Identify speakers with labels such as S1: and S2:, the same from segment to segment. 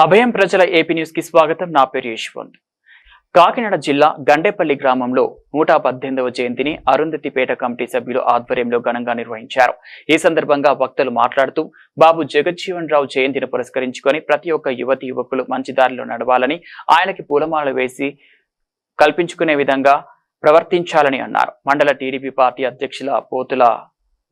S1: అభయం ప్రజల ఏపీ న్యూస్కి స్వాగతం. నా పేరు యశ్వంత్. కాకినాడ జిల్లా గండేపల్లి గ్రామంలో నూట పద్దెనిమిదవ జయంతిని అరుంధతిపేట కమిటీ సభ్యులు ఆధ్వర్యంలో ఘనంగా నిర్వహించారు. ఈ సందర్భంగా వక్తలు మాట్లాడుతూ బాబు జగజ్జీవన్ రావు జయంతిని పురస్కరించుకొని ప్రతి ఒక్క యువతి యువకులు మంచి దారిలో నడవాలని ఆయనకి పూలమాల వేసి కల్పించుకునే విధంగా ప్రవర్తించాలని అన్నారు. మండల టీడీపీ పార్టీ అధ్యక్షుల పోతుల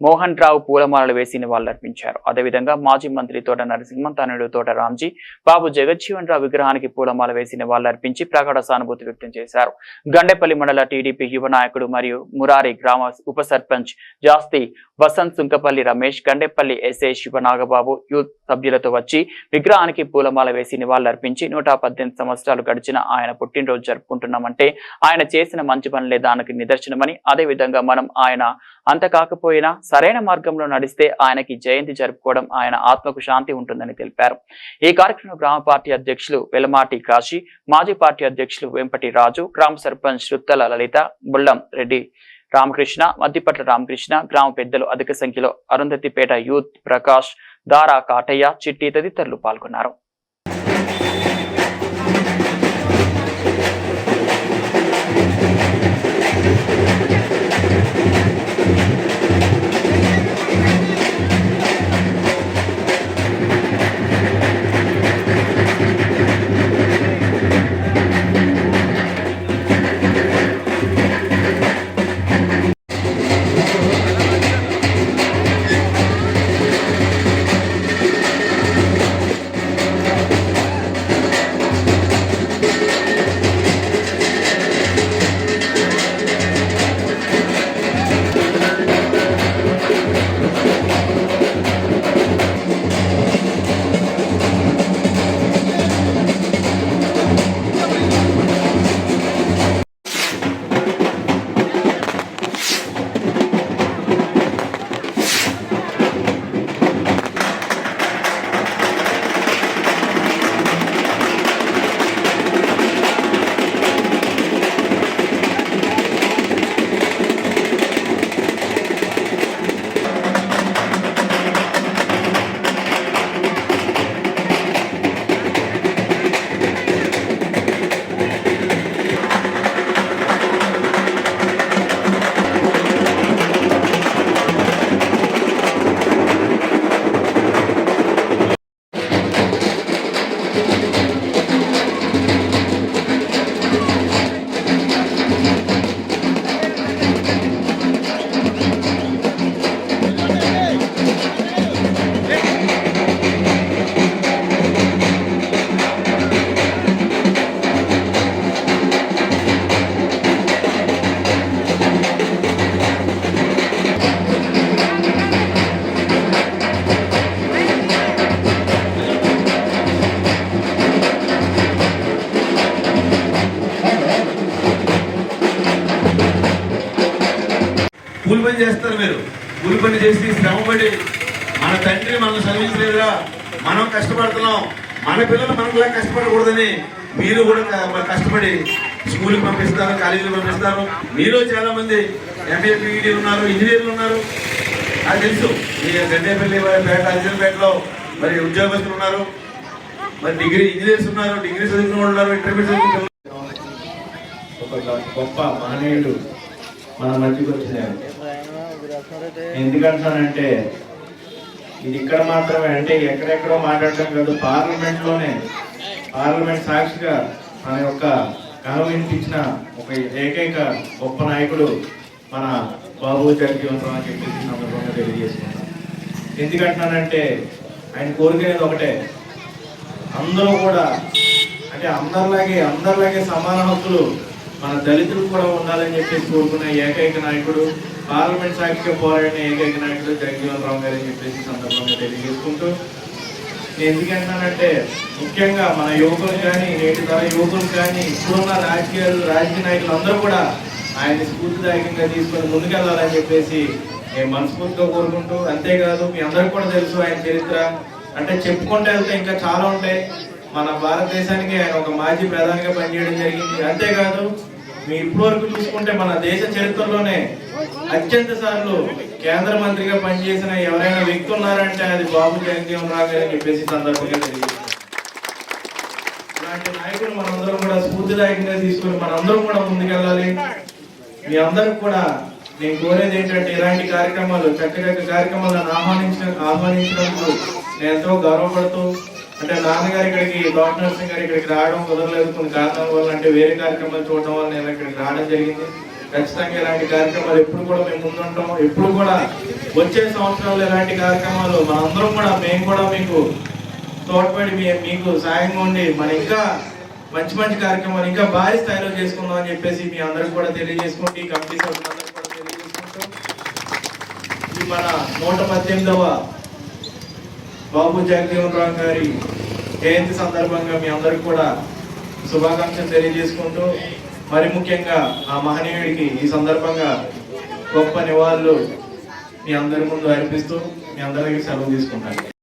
S1: మోహన్ రావు పూలమాలలు వేసి నివాళులర్పించారు. అదేవిధంగా మాజీ మంత్రి తోట నరసింహం తనయుడు తోట రామ్జీ బాబు జగజ్జీవన్ రావు విగ్రహానికి పూలమాల వేసి నివాళులర్పించి ప్రగాఢ సానుభూతి వ్యక్తం చేశారు. గండేపల్లి మండల టీడీపీ యువ నాయకుడు మరియు మురారి గ్రామ ఉప సర్పంచ్ జాస్తి వసంత్ సుంకపల్లి రమేష్ గండేపల్లి ఎస్ఏ శివనాగబాబు యూత్ సభ్యులతో వచ్చి విగ్రహానికి పూలమాల వేసి నివాళులర్పించి నూట పద్దెనిమిది సంవత్సరాలు గడిచిన ఆయన పుట్టినరోజు జరుపుకుంటున్నామంటే ఆయన చేసిన మంచి పనులే దానికి నిదర్శనమని అదే విధంగా మనం ఆయన అంత కాకపోయినా సరైన మార్గంలో నడిస్తే ఆయనకి జయంతి జరుపుకోవడం ఆయన ఆత్మకు శాంతి ఉంటుందని తెలిపారు. ఈ కార్యక్రమంలో గ్రామ పార్టీ అధ్యక్షులు వెలమాటి కాశీ మాజీ పార్టీ అధ్యక్షులు వెంపటి రాజు గ్రామ సర్పంచ్ రుత్తల లలిత బుల్లం రెడ్డి రామకృష్ణ మద్దిపట్ల రామకృష్ణ గ్రామ పెద్దలు అధిక సంఖ్యలో అరుంధతిపేట యూత్ ప్రకాష్ దారా కాటయ్య చిట్టి తదితరులు పాల్గొన్నారు.
S2: కూలి పని చేస్తారు మీరు. కూలి పని చేసి శ్రమపడి మన తండ్రి మనం చదివించలేదురా. మనం కష్టపడుతున్నాం. మన పిల్లలు మనకులా కష్టపడకూడదని మీరు కూడా కష్టపడి స్కూల్కి పంపిస్తారు కాలేజీకి పంపిస్తారు. మీరు చాలా మంది ఎంఏ పీఈడీ ఉన్నారు ఇంజనీర్లు ఉన్నారు. అది తెలుసు. మీ గడ్డేపల్లి పేట అర్జున్పేటలో మరి ఉద్యోగస్తులు ఉన్నారు. మరి డిగ్రీ ఇంజనీర్స్ ఉన్నారు డిగ్రీ చదువుకున్న వాళ్ళు ఉన్నారు ఇంటర్మీడియట్ చదువుకున్న
S3: ఒక గొప్ప మహనీయుడు మన మధ్యకి వచ్చినారు ఎందుకంటానంటే ఇది ఇక్కడ మాత్రమే అంటే ఎక్కడెక్కడో మాట్లాడటం కాదు పార్లమెంట్లోనే పార్లమెంట్ సాక్షిగా మన యొక్క కథ వినిపించిన ఒక ఏకైక గొప్ప నాయకుడు మన బాబు జగజీవన్ అని చెప్పేసి సందర్భంగా తెలియజేసుకుంటాం ఎందుకంటున్నానంటే ఆయన కోరుకునేది ఒకటే అందరూ కూడా అంటే అందరిలాగే అందరిలాగే సమాన హక్కులు మన దళితులు కూడా ఉండాలని చెప్పేసి కోరుకున్న ఏకైక నాయకుడు పార్లమెంట్ సాక్షిగా పోరాడిన ఏకైక నాయకుడు జగన్మోహన్ రావు గారు అని చెప్పేసి సందర్భంగా తెలియజేసుకుంటూ నేను ఎందుకంటున్నానంటే ముఖ్యంగా మన యువకులు కానీ నేటి తర యువకులు కానీ ఇప్పుడున్న రాజకీయాలు రాజకీయ నాయకులు అందరూ కూడా ఆయన స్ఫూర్తిదాయకంగా తీసుకొని ముందుకెళ్ళాలని చెప్పేసి నేను మనస్ఫూర్తిగా కోరుకుంటూ అంతేకాదు మీ అందరికి కూడా తెలుసు ఆయన చరిత్ర. అంటే చెప్పుకుంటూ వెళ్తే ఇంకా చాలా ఉంటాయి. మన భారతదేశానికి ఆయన ఒక మాజీ ప్రధానిగా పనిచేయడం జరిగింది. అంతేకాదు మీ ఇప్పటి వరకు చూసుకుంటే మన దేశ చరిత్రలోనే అత్యంత సార్లు కేంద్ర మంత్రిగా పనిచేసిన ఎవరైనా వ్యక్తి ఉన్నారంటే అది బాబు జగన్జీవన్ రావు గారు చెప్పేసి సందర్భంగా సందర్భంగా ఇలాంటి నాయకులు మనందరం కూడా స్ఫూర్తిదాయకంగా తీసుకుని మనందరం కూడా ముందుకెళ్ళాలి. మీ అందరికి కూడా నేను కోరేది ఏంటంటే ఇలాంటి కార్యక్రమాలు చక్కగా కార్యక్రమాలను ఆహ్వానించిన ఆహ్వానించినందుకు నేను ఎంతో గర్వపడుతూ అంటే నాన్నగారు ఇక్కడికి డాక్టర్ నర్సింగ్ గారు ఇక్కడికి రావడం కుదరలేదు. కొన్ని కారణాల వల్ల అంటే వేరే కార్యక్రమాలు చూడడం వల్ల నేను ఇక్కడికి రావడం జరిగింది. ఖచ్చితంగా ఇలాంటి కార్యక్రమాలు ఎప్పుడు కూడా మేము ముందుంటాం ఎప్పుడు కూడా వచ్చే సంవత్సరాలు ఇలాంటి కార్యక్రమాలు మనందరం కూడా మేము కూడా మీకు తోడ్పడి మీకు సాయంగా ఉండి మన ఇంకా మంచి మంచి కార్యక్రమాలు ఇంకా భారీ స్థాయిలో చేసుకుందాం అని చెప్పేసి మీ అందరికి కూడా తెలియజేసుకుంటూ ఈ కమిటీ సభ్యులందరూ కూడా తెలియజేసుకుంటూ ఈ మన నూట పద్దెనిమిదవ బాబు జగజీవన్ రావు గారి జయంతి సందర్భంగా మీ అందరికి కూడా శుభాకాంక్షలు తెలియజేసుకుంటూ మరి ముఖ్యంగా ఆ మహనీయుడికి ఈ సందర్భంగా గొప్ప నివాళులు మీ అందరి ముందు అర్పిస్తూ మీ అందరికీ సెలవు తీసుకుంటాను.